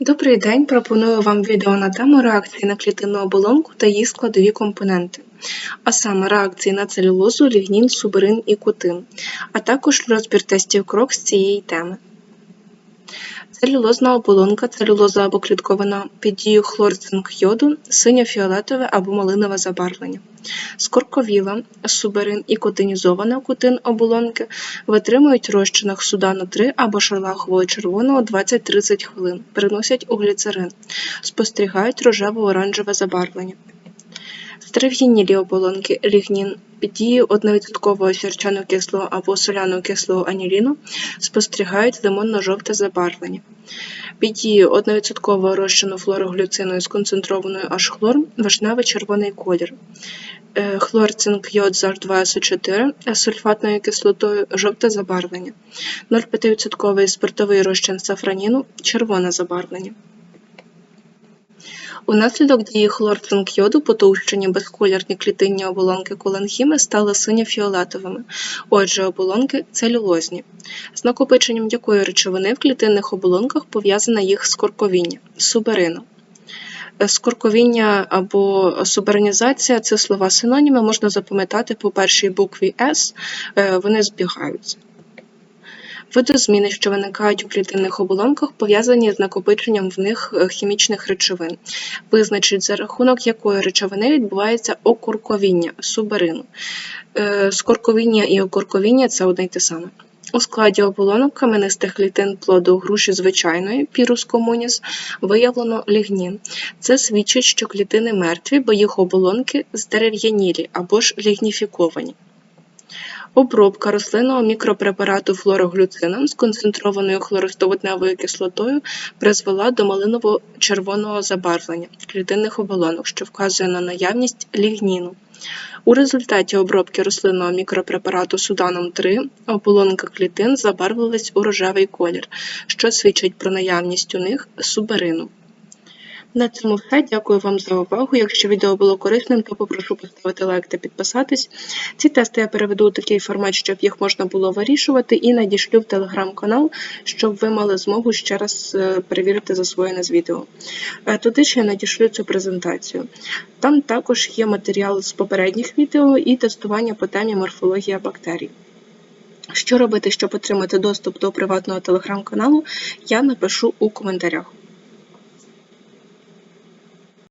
Добрий день! Пропоную вам відео на тему реакції на клітинну оболонку та її складові компоненти, а саме реакції на целюлозу, лігнін, суберин і кутин, а також розбір тестів крок з цієї теми. Целюлозна оболонка, целюлоза або клітковина під дією хлорцинк йоду, синьо-фіолетове або малинове забарвлення. Скорковіла, суберин і кутинізована кутин оболонки витримують розчинах судану 3 або шарлахового червоного 20-30 хвилин, переносять у гліцерин, спостерігають рожево-оранжеве забарвлення. Страв'їнілі оболонки лігнін під дією 1% сірчано кислого або соляно кислого аніліну спостерігають лимонно-жовте забарвлення. Під дією 1% розчину флороглюцину з концентрованою H-хлор вишневий червоний колір. Е, Хлор, цинк, йод, зар 2 СО4 з сульфатною кислотою жовте забарвлення. 0,5% спиртовий розчин сафраніну червоне забарвлення. Унаслідок дії хлорцинк йоду потовщені безколірні клітинні оболонки коленхіми стали синьо-фіолетовими, отже, оболонки целюлозні, з накопиченням якої речовини в клітинних оболонках пов'язане їх скорковіння суберину. Скорковіння або суберинізація це слова синоніми можна запам'ятати по першій букві С, е, вони збігаються. Видозміни, що виникають у клітинних оболонках, пов'язані з накопиченням в них е, хімічних речовин, визначить, за рахунок якої речовини відбувається окурковіння суберину. Е, скорковіння і окурковіння це одне й те саме. У складі оболонок каменистих клітин плоду груші звичайної пірус комуніс виявлено лігнін. Це свідчить, що клітини мертві, бо їх оболонки здерев'янілі або ж лігніфіковані. Обробка рослинного мікропрепарату флороглюцином з концентрованою хлористовидневою кислотою призвела до малиново-червоного забарвлення клітинних оболонок, що вказує на наявність лігніну. У результаті обробки рослинного мікропрепарату суданом 3 оболонка клітин забарвилась у рожевий колір, що свідчить про наявність у них суберину. На цьому все. Дякую вам за увагу. Якщо відео було корисним, то попрошу поставити лайк та підписатись. Ці тести я переведу у такий формат, щоб їх можна було вирішувати, і надішлю в телеграм-канал, щоб ви мали змогу ще раз е, перевірити засвоєне з відео. Е, туди ще я надішлю цю презентацію. Там також є матеріал з попередніх відео і тестування по темі морфологія бактерій. Що робити, щоб отримати доступ до приватного телеграм-каналу, я напишу у коментарях.